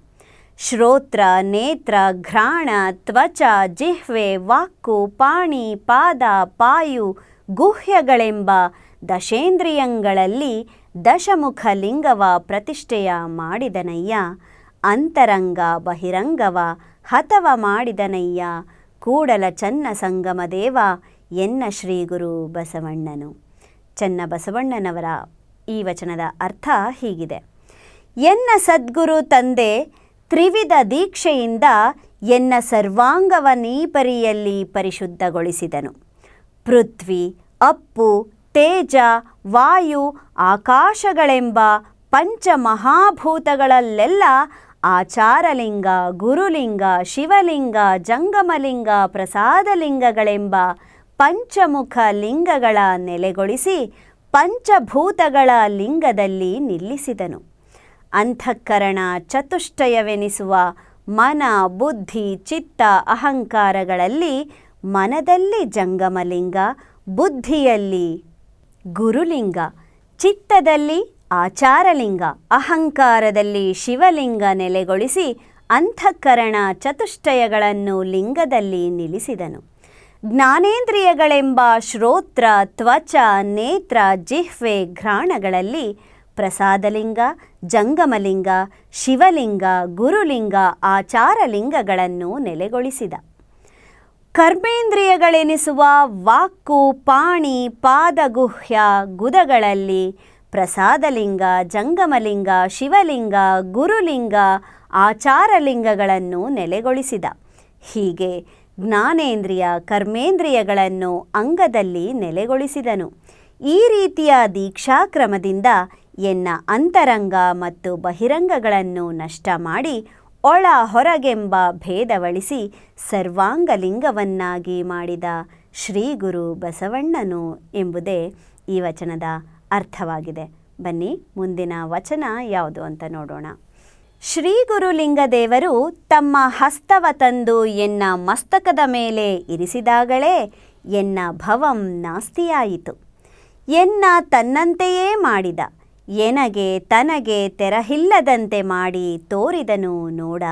ಶ್ರೋತ್ರ, ನೇತ್ರ, ಘ್ರಾಣ, ತ್ವಚ, ಜಿಹ್ವೆ, ವಾಕ್ಕು, ಪಾಣಿ, ಪಾದ, ಪಾಯು, ಗುಹ್ಯಗಳೆಂಬ ದಶೇಂದ್ರಿಯಂಗಳಲ್ಲಿ ದಶಮುಖ ಲಿಂಗವ ಪ್ರತಿಷ್ಠೆಯ ಮಾಡಿದನಯ್ಯ. ಅಂತರಂಗ ಬಹಿರಂಗವ ಹತವ ಮಾಡಿದನಯ್ಯ. ಕೂಡಲ ಚನ್ನ ಸಂಗಮದೇವ ಎನ್ನ ಶ್ರೀಗುರು ಬಸವಣ್ಣನು. ಚನ್ನ ಬಸವಣ್ಣನವರ ಈ ವಚನದ ಅರ್ಥ ಹೀಗಿದೆ. ಎನ್ನ ಸದ್ಗುರು ತಂದೆ ತ್ರಿವಿಧ ದೀಕ್ಷೆಯಿಂದ ಎನ್ನ ಸರ್ವಾಂಗವ ನೀಪರಿಯಲ್ಲಿ ಪರಿಶುದ್ಧಗೊಳಿಸಿದನು. ಪೃಥ್ವಿ, ಅಪ್ಪು, ತೇಜ, ವಾಯು, ಆಕಾಶಗಳೆಂಬ ಪಂಚಮಹಾಭೂತಗಳಲ್ಲೆಲ್ಲ ಆಚಾರಲಿಂಗ, ಗುರುಲಿಂಗ, ಶಿವಲಿಂಗ, ಜಂಗಮಲಿಂಗ, ಪ್ರಸಾದಲಿಂಗಗಳೆಂಬ ಪಂಚಮುಖ ಲಿಂಗಗಳ ನೆಲೆಗೊಳಿಸಿ ಪಂಚಭೂತಗಳ ಲಿಂಗದಲ್ಲಿ ನಿಲ್ಲಿಸಿದನು. ಅಂತಃಕರಣ ಚತುಷ್ಟಯವೆನಿಸುವ ಮನ, ಬುದ್ಧಿ, ಚಿತ್ತ, ಅಹಂಕಾರಗಳಲ್ಲಿ ಮನದಲ್ಲಿ ಜಂಗಮಲಿಂಗ, ಬುದ್ಧಿಯಲ್ಲಿ ಗುರುಲಿಂಗ, ಚಿತ್ತದಲ್ಲಿ ಆಚಾರಲಿಂಗ, ಅಹಂಕಾರದಲ್ಲಿ ಶಿವಲಿಂಗ ನೆಲೆಗೊಳಿಸಿ ಅಂತಃಕರಣ ಚತುಷ್ಟಯಗಳನ್ನು ಲಿಂಗದಲ್ಲಿ ನಿಲ್ಲಿಸಿದನು. ಜ್ಞಾನೇಂದ್ರಿಯಗಳೆಂಬ ಶ್ರೋತ್ರ, ತ್ವಚ, ನೇತ್ರ, ಜಿಹ್ವೆ ಘ್ರಾಣಗಳಲ್ಲಿ ಪ್ರಸಾದಲಿಂಗ, ಜಂಗಮಲಿಂಗ, ಶಿವಲಿಂಗ, ಗುರುಲಿಂಗ, ಆಚಾರಲಿಂಗಗಳನ್ನು ನೆಲೆಗೊಳಿಸಿದ. ಕರ್ಮೇಂದ್ರಿಯಗಳೆನಿಸುವ ವಾಕ್ಕು, ಪಾಣಿ, ಪಾದಗುಹ್ಯ, ಗುದಗಳಲ್ಲಿ ಪ್ರಸಾದಲಿಂಗ, ಜಂಗಮಲಿಂಗ, ಶಿವಲಿಂಗ, ಗುರುಲಿಂಗ, ಆಚಾರಲಿಂಗಗಳನ್ನು ನೆಲೆಗೊಳಿಸಿದ. ಹೀಗೆ ಜ್ಞಾನೇಂದ್ರಿಯ ಕರ್ಮೇಂದ್ರಿಯಗಳನ್ನು ಅಂಗದಲ್ಲಿ ನೆಲೆಗೊಳಿಸಿದನು. ಈ ರೀತಿಯ ದೀಕ್ಷಾಕ್ರಮದಿಂದ ಎನ್ನ ಅಂತರಂಗ ಮತ್ತು ಬಹಿರಂಗಗಳನ್ನು ನಷ್ಟ ಮಾಡಿ ಒಳ ಹೊರಗೆಂಬ ಭೇದವಳಿಸಿ ಸರ್ವಾಂಗಲಿಂಗವನ್ನಾಗಿ ಮಾಡಿದ ಶ್ರೀ ಗುರು ಬಸವಣ್ಣನು ಎಂಬುದೇ ಈ ವಚನದ ಅರ್ಥವಾಗಿದೆ. ಬನ್ನಿ ಮುಂದಿನ ವಚನ ಯಾವುದು ಅಂತ ನೋಡೋಣ. ಶ್ರೀ ಗುರುಲಿಂಗದೇವರು ತಮ್ಮ ಹಸ್ತವ ತಂದು ಎನ್ನ ಮಸ್ತಕದ ಮೇಲೆ ಇರಿಸಿದಾಗಲೇ ಎನ್ನ ಭವಂ ನಾಸ್ತಿಯಾಯಿತು. ಎನ್ನ ತನ್ನಂತೆಯೇ ಮಾಡಿದ. ಎನಗೆ ತನಗೆ ತೆರಹಿಲ್ಲದಂತೆ ಮಾಡಿ ತೋರಿದನು ನೋಡ.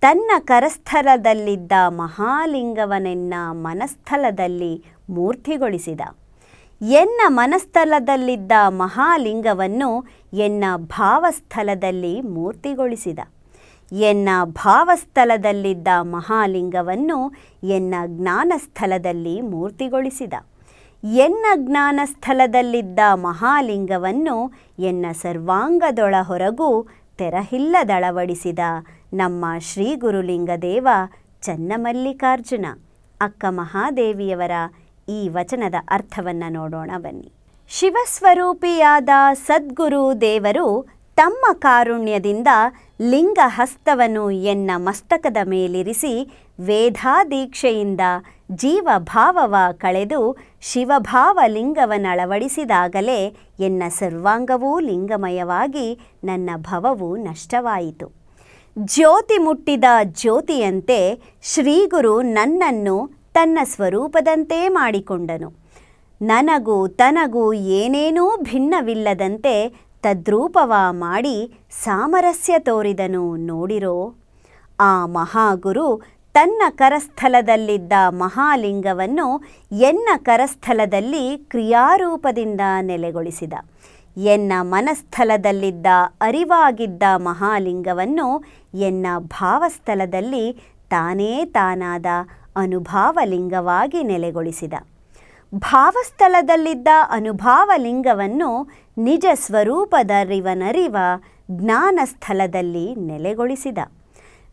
ತನ್ನ ಕರಸ್ಥಲದಲ್ಲಿದ್ದ ಮಹಾಲಿಂಗವನೆನ್ನ ಮನಸ್ಥಲದಲ್ಲಿ ಮೂರ್ತಿಗೊಳಿಸಿದ. ಎನ್ನ ಮನಸ್ಥಲದಲ್ಲಿದ್ದ ಮಹಾಲಿಂಗವನ್ನು ಎನ್ನ ಭಾವಸ್ಥಲದಲ್ಲಿ ಮೂರ್ತಿಗೊಳಿಸಿದ. ಎನ್ನ ಭಾವಸ್ಥಲದಲ್ಲಿದ್ದ ಮಹಾಲಿಂಗವನ್ನು ಎನ್ನ ಜ್ಞಾನಸ್ಥಲದಲ್ಲಿ ಮೂರ್ತಿಗೊಳಿಸಿದ. ಎನ್ನ ಜ್ಞಾನಸ್ಥಲದಲ್ಲಿದ್ದ ಮಹಾಲಿಂಗವನ್ನು ಎನ್ನ ಸರ್ವಾಂಗದೊಳ ಹೊರಗೂ ತೆರಹಿಲ್ಲದಳವಡಿಸಿದ ನಮ್ಮ ಶ್ರೀ ಗುರುಲಿಂಗದೇವ ಚನ್ನಮಲ್ಲಿಕಾರ್ಜುನ, ಅಕ್ಕ ಮಹಾದೇವಿಯವರ ಈ ವಚನದ ಅರ್ಥವನ್ನು ನೋಡೋಣ ಬನ್ನಿ. ಶಿವಸ್ವರೂಪಿಯಾದ ಸದ್ಗುರು ದೇವರು ತಮ್ಮ ಕಾರುಣ್ಯದಿಂದ ಲಿಂಗ ಹಸ್ತವನ್ನು ಎನ್ನ ಮಸ್ತಕದ ಮೇಲಿರಿಸಿ ವೇದಾದೀಕ್ಷೆಯಿಂದ ಜೀವಭಾವವ ಕಳೆದು ಶಿವಭಾವ ಲಿಂಗವನ್ನಳವಡಿಸಿದಾಗಲೇ ಎನ್ನ ಸರ್ವಾಂಗವೂ ಲಿಂಗಮಯವಾಗಿ ನನ್ನ ಭವವು ನಷ್ಟವಾಯಿತು. ಜ್ಯೋತಿ ಮುಟ್ಟಿದ ಜ್ಯೋತಿಯಂತೆ ಶ್ರೀಗುರು ನನ್ನನ್ನು ತನ್ನ ಸ್ವರೂಪದಂತೆ ಮಾಡಿಕೊಂಡನು. ನನಗೂ ತನಗೂ ಏನೇನೂ ಭಿನ್ನವಿಲ್ಲದಂತೆ ತದ್ರೂಪವ ಮಾಡಿ ಸಾಮರಸ್ಯ ತೋರಿದನು ನೋಡಿರೋ. ಆ ಮಹಾಗುರು ತನ್ನ ಕರಸ್ಥಲದಲ್ಲಿದ್ದ ಮಹಾಲಿಂಗವನ್ನು ಎನ್ನ ಕರಸ್ಥಲದಲ್ಲಿ ಕ್ರಿಯಾರೂಪದಿಂದ ನೆಲೆಗೊಳಿಸಿದ. ಎನ್ನ ಮನಸ್ಥಲದಲ್ಲಿದ್ದ ಅರಿವಾಗಿದ್ದ ಮಹಾಲಿಂಗವನ್ನು ಎನ್ನ ಭಾವಸ್ಥಲದಲ್ಲಿ ತಾನೇ ತಾನಾದ ಅನುಭಾವಲಿಂಗವಾಗಿ ನೆಲೆಗೊಳಿಸಿದ. ಭಾವಸ್ಥಳದಲ್ಲಿದ್ದ ಅನುಭಾವಲಿಂಗವನ್ನು ನಿಜ ಸ್ವರೂಪದರಿವನರಿವ ಜ್ಞಾನಸ್ಥಳದಲ್ಲಿ ನೆಲೆಗೊಳಿಸಿದ.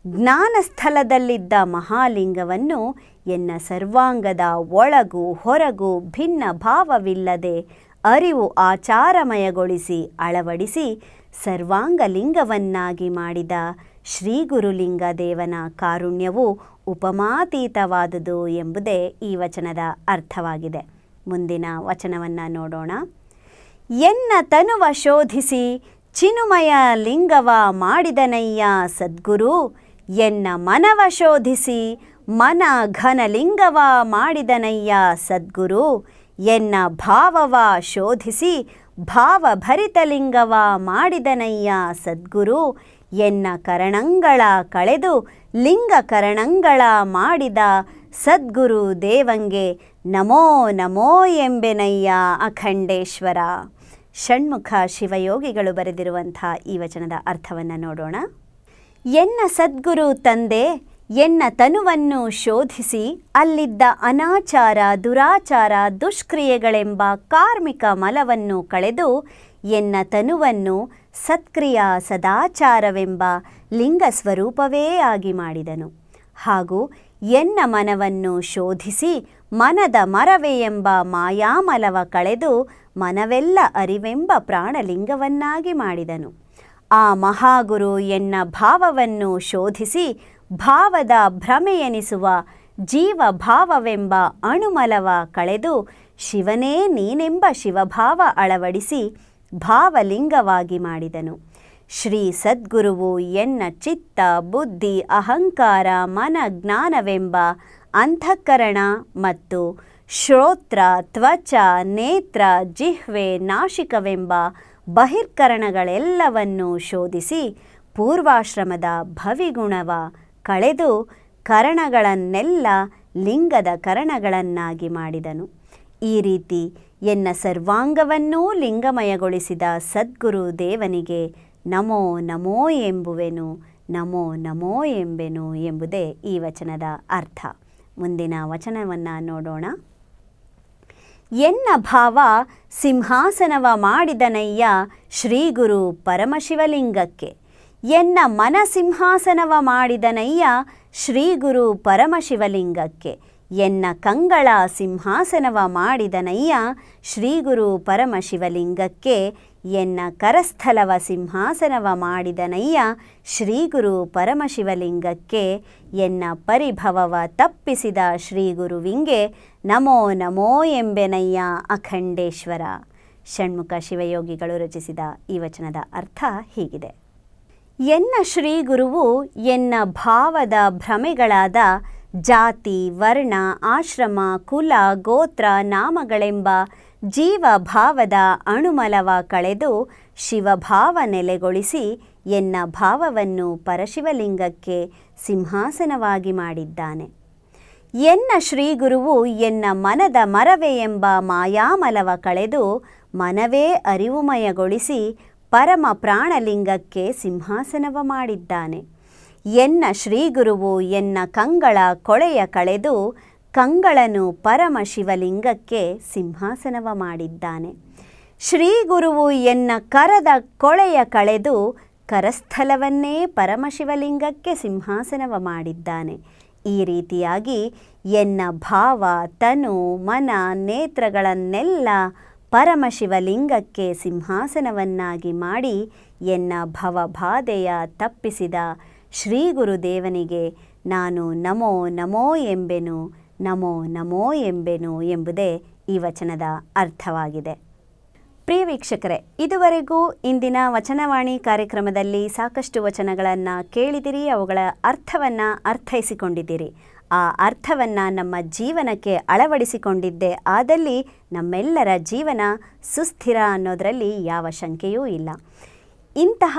ಜ್ಞಾನಸ್ಥಳದಲ್ಲಿದ್ದ ಮಹಾಲಿಂಗವನ್ನು ಎನ್ನ ಸರ್ವಾಂಗದ ಒಳಗು ಹೊರಗು ಭಿನ್ನ ಭಾವವಿಲ್ಲದೆ ಅರಿವು ಆಚಾರಮಯಗೊಳಿಸಿ ಅಳವಡಿಸಿ ಸರ್ವಾಂಗಲಿಂಗವನ್ನಾಗಿ ಮಾಡಿದ ಶ್ರೀ ಗುರುಲಿಂಗ ದೇವನ ಕಾರುಣ್ಯವು ಉಪಮಾತೀತವಾದುದು ಎಂಬುದೇ ಈ ವಚನದ ಅರ್ಥವಾಗಿದೆ. ಮುಂದಿನ ವಚನವನ್ನು ನೋಡೋಣ. ಎನ್ನ ತನುವ ಶೋಧಿಸಿ ಚಿನುಮಯ ಲಿಂಗವ ಮಾಡಿದನಯ್ಯ ಸದ್ಗುರು. ಎನ್ನ ಮನವ ಶೋಧಿಸಿ ಮನ ಘನ ಲಿಂಗವ ಮಾಡಿದನಯ್ಯ ಸದ್ಗುರು. ಎನ್ನ ಭಾವವ ಶೋಧಿಸಿ ಭಾವಭರಿತಲಿಂಗವ ಮಾಡಿದನಯ್ಯ ಸದ್ಗುರು. ಎನ್ನ ಕರಣಂಗಳ ಕಳೆದು ಲಿಂಗ ಕರಣಂಗಳ ಮಾಡಿದ ಸದ್ಗುರು ದೇವಂಗೆ ನಮೋ ನಮೋ ಎಂಬೆನಯ್ಯ ಅಖಂಡೇಶ್ವರ. ಷಣ್ಮುಖ ಶಿವಯೋಗಿಗಳು ಬರೆದಿರುವಂಥ ಈ ವಚನದ ಅರ್ಥವನ್ನು ನೋಡೋಣ. ಎನ್ನ ಸದ್ಗುರು ತಂದೆ, ಎನ್ನ ತನುವನ್ನು ಶೋಧಿಸಿ ಅಲ್ಲಿದ್ದ ಅನಾಚಾರ, ದುರಾಚಾರ, ದುಷ್ಕ್ರಿಯೆಗಳೆಂಬ ಕಾರ್ಮಿಕ ಮಲವನ್ನು ಕಳೆದು ಎನ್ನ ತನುವನ್ನು ಸತ್ಕ್ರಿಯಾ ಸದಾಚಾರವೆಂಬ ಲಿಂಗ ಸ್ವರೂಪವೇ ಆಗಿ ಮಾಡಿದನು. ಹಾಗೂ ಎನ್ನ ಮನವನ್ನು ಶೋಧಿಸಿ ಮನದ ಮರವೇ ಎಂಬ ಮಾಯಾಮಲವ ಕಳೆದು ಮನವೆಲ್ಲ ಅರಿವೆಂಬ ಪ್ರಾಣಲಿಂಗವನ್ನಾಗಿ ಮಾಡಿದನು. ಆ ಮಹಾಗುರು ಎನ್ನ ಭಾವವನ್ನು ಶೋಧಿಸಿ ಭಾವದ ಭ್ರಮೆಯೆನಿಸುವ ಜೀವ ಭಾವವೆಂಬ ಅಣುಮಲವ ಕಳೆದು ಶಿವನೇ ನೀನೆಂಬ ಶಿವಭಾವ ಅಳವಡಿಸಿ ಭಾವಲಿಂಗವಾಗಿ ಮಾಡಿದನು. ಶ್ರೀ ಸದ್ಗುರುವು ಎನ್ನ ಚಿತ್ತ, ಬುದ್ಧಿ, ಅಹಂಕಾರ, ಮನ ಜ್ಞಾನವೆಂಬ ಅಂತಃಕರಣ ಮತ್ತು ಶ್ರೋತ್ರ, ತ್ವಚ, ನೇತ್ರ, ಜಿಹ್ವೆ, ನಾಶಿಕವೆಂಬ ಬಹಿರ್ಕರಣಗಳೆಲ್ಲವನ್ನೂ ಶೋಧಿಸಿ ಪೂರ್ವಾಶ್ರಮದ ಭವಿಗುಣವ ಕಳೆದು ಕರಣಗಳನ್ನೆಲ್ಲ ಲಿಂಗದ ಕರಣಗಳನ್ನಾಗಿ ಮಾಡಿದನು. ಈ ರೀತಿ ಎನ್ನ ಸರ್ವಾಂಗವನ್ನೂ ಲಿಂಗಮಯಗೊಳಿಸಿದ ಸದ್ಗುರು ದೇವನಿಗೆ ನಮೋ ನಮೋ ಎಂಬುವೆನು, ನಮೋ ನಮೋ ಎಂಬೆನು ಎಂಬುದೇ ಈ ವಚನದ ಅರ್ಥ. ಮುಂದಿನ ವಚನವನ್ನು ನೋಡೋಣ. ಎನ್ನ ಭಾವ ಸಿಂಹಾಸನವ ಮಾಡಿದನಯ್ಯ ಶ್ರೀಗುರು ಪರಮಶಿವಲಿಂಗಕ್ಕೆ. ಎನ್ನ ಮನ ಸಿಂಹಾಸನವ ಮಾಡಿದನಯ್ಯ ಶ್ರೀಗುರು ಪರಮಶಿವಲಿಂಗಕ್ಕೆ. ಎನ್ನ ಕಂಗಳ ಸಿಂಹಾಸನವ ಮಾಡಿದನಯ್ಯ ಶ್ರೀಗುರು ಪರಮಶಿವಲಿಂಗಕ್ಕೆ, ಎನ್ನ ಕರಸ್ಥಲವ ಸಿಂಹಾಸನವ ಮಾಡಿದನಯ್ಯ ಶ್ರೀಗುರು ಪರಮಶಿವಲಿಂಗಕ್ಕೆ, ಎನ್ನ ಪರಿಭವವ ತಪ್ಪಿಸಿದ ಶ್ರೀಗುರುವಿಂಗೆ ನಮೋ ನಮೋ ಎಂಬೆನಯ್ಯ ಅಖಂಡೇಶ್ವರ. ಷಣ್ಮುಖ ಶಿವಯೋಗಿಗಳು ರಚಿಸಿದ ಈ ವಚನದ ಅರ್ಥ ಹೀಗಿದೆ. ಎನ್ನ ಶ್ರೀಗುರುವು ಎನ್ನ ಭಾವದ ಭ್ರಮೆಗಳಾದ ಜಾತಿ, ವರ್ಣ, ಆಶ್ರಮ, ಕುಲ, ಗೋತ್ರ, ನಾಮಗಳೆಂಬ ಜೀವ ಭಾವದ ಅಣುಮಲವ ಕಳೆದು ಶಿವಭಾವ ನೆಲೆಗೊಳಿಸಿ ಎನ್ನ ಭಾವವನ್ನು ಪರಶಿವಲಿಂಗಕ್ಕೆ ಸಿಂಹಾಸನವಾಗಿ ಮಾಡಿದ್ದಾನೆ. ಎನ್ನ ಶ್ರೀಗುರುವು ಎನ್ನ ಮನದ ಮರವೇ ಎಂಬ ಮಾಯಾಮಲವ ಕಳೆದು ಮನವೇ ಅರಿವುಮಯಗೊಳಿಸಿ ಪರಮ ಪ್ರಾಣಲಿಂಗಕ್ಕೆ ಸಿಂಹಾಸನವ ಮಾಡಿದ್ದಾನೆ. ಎನ್ನ ಶ್ರೀಗುರುವು ಎನ್ನ ಕಂಗಳ ಕೊಳೆಯ ಕಳೆದು ಕಂಗಳನು ಪರಮ ಶಿವಲಿಂಗಕ್ಕೆ ಸಿಂಹಾಸನವ ಮಾಡಿದ್ದಾನೆ. ಶ್ರೀಗುರುವು ಎನ್ನ ಕರದ ಕೊಳೆಯ ಕಳೆದು ಕರಸ್ಥಲವನ್ನೇ ಪರಮಶಿವಲಿಂಗಕ್ಕೆ ಸಿಂಹಾಸನವ ಮಾಡಿದ್ದಾನೆ. ಈ ರೀತಿಯಾಗಿ ಎನ್ನ ಭಾವ, ತನು, ಮನ, ನೇತ್ರಗಳನ್ನೆಲ್ಲ ಪರಮಶಿವಲಿಂಗಕ್ಕೆ ಸಿಂಹಾಸನವನ್ನಾಗಿ ಮಾಡಿ ಎನ್ನ ಭವಬಾಧೆಯ ತಪ್ಪಿಸಿದ ಶ್ರೀ ಗುರುದೇವನಿಗೆ ನಾನು ನಮೋ ನಮೋ ಎಂಬೆನು, ನಮೋ ನಮೋ ಎಂಬೆನು ಎಂಬುದೇ ಈ ವಚನದ ಅರ್ಥವಾಗಿದೆ. ಪ್ರಿಯ ವೀಕ್ಷಕರೇ, ಇದುವರೆಗೂ ಇಂದಿನ ವಚನವಾಣಿ ಕಾರ್ಯಕ್ರಮದಲ್ಲಿ ಸಾಕಷ್ಟು ವಚನಗಳನ್ನು ಕೇಳಿದಿರಿ, ಅವುಗಳ ಅರ್ಥವನ್ನು ಅರ್ಥೈಸಿಕೊಂಡಿದ್ದೀರಿ. ಆ ಅರ್ಥವನ್ನು ನಮ್ಮ ಜೀವನಕ್ಕೆ ಅಳವಡಿಸಿಕೊಂಡಿದ್ದೆ ಆದಲ್ಲಿ ನಮ್ಮೆಲ್ಲರ ಜೀವನ ಸುಸ್ಥಿರ ಅನ್ನೋದರಲ್ಲಿ ಯಾವ ಶಂಕೆಯೂ ಇಲ್ಲ. ಇಂತಹ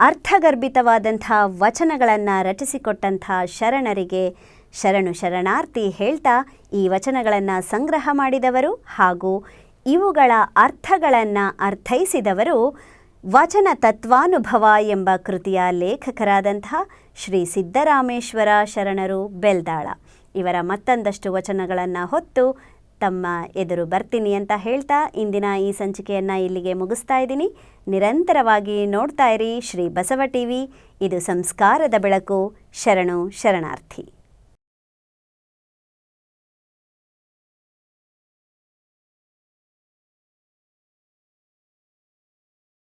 ಅರ್ಥಗರ್ಭಿತವಾದಂಥ ವಚನಗಳನ್ನು ರಚಿಸಿಕೊಟ್ಟಂಥ ಶರಣರಿಗೆ ಶರಣು ಶರಣಾರ್ಥಿ ಹೇಳ್ತಾ ಈ ವಚನಗಳನ್ನು ಸಂಗ್ರಹ ಮಾಡಿದವರು ಹಾಗೂ ಇವುಗಳ ಅರ್ಥಗಳನ್ನು ಅರ್ಥೈಸಿದವರು ವಚನ ತತ್ವಾನುಭವ ಎಂಬ ಕೃತಿಯ ಲೇಖಕರಾದಂಥ ಶ್ರೀ ಸಿದ್ದರಾಮೇಶ್ವರ ಶರಣರು ಬೆಲ್ದಾಳ. ಇವರ ಮತ್ತೊಂದಷ್ಟು ವಚನಗಳನ್ನು ಹೊತ್ತು ತಮ್ಮ ಎದುರು ಬರ್ತೀನಿ ಅಂತ ಹೇಳ್ತಾ ಇಂದಿನ ಈ ಸಂಚಿಕೆಯನ್ನು ಇಲ್ಲಿಗೆ ಮುಗಿಸ್ತಾ ಇದ್ದೀನಿ. ನಿರಂತರವಾಗಿ ನೋಡ್ತಾ ಇರಿ ಶ್ರೀ ಬಸವ ಟಿವಿ. ಇದು ಸಂಸ್ಕಾರದ ಬೆಳಕು. ಶರಣು ಶರಣಾರ್ಥಿ.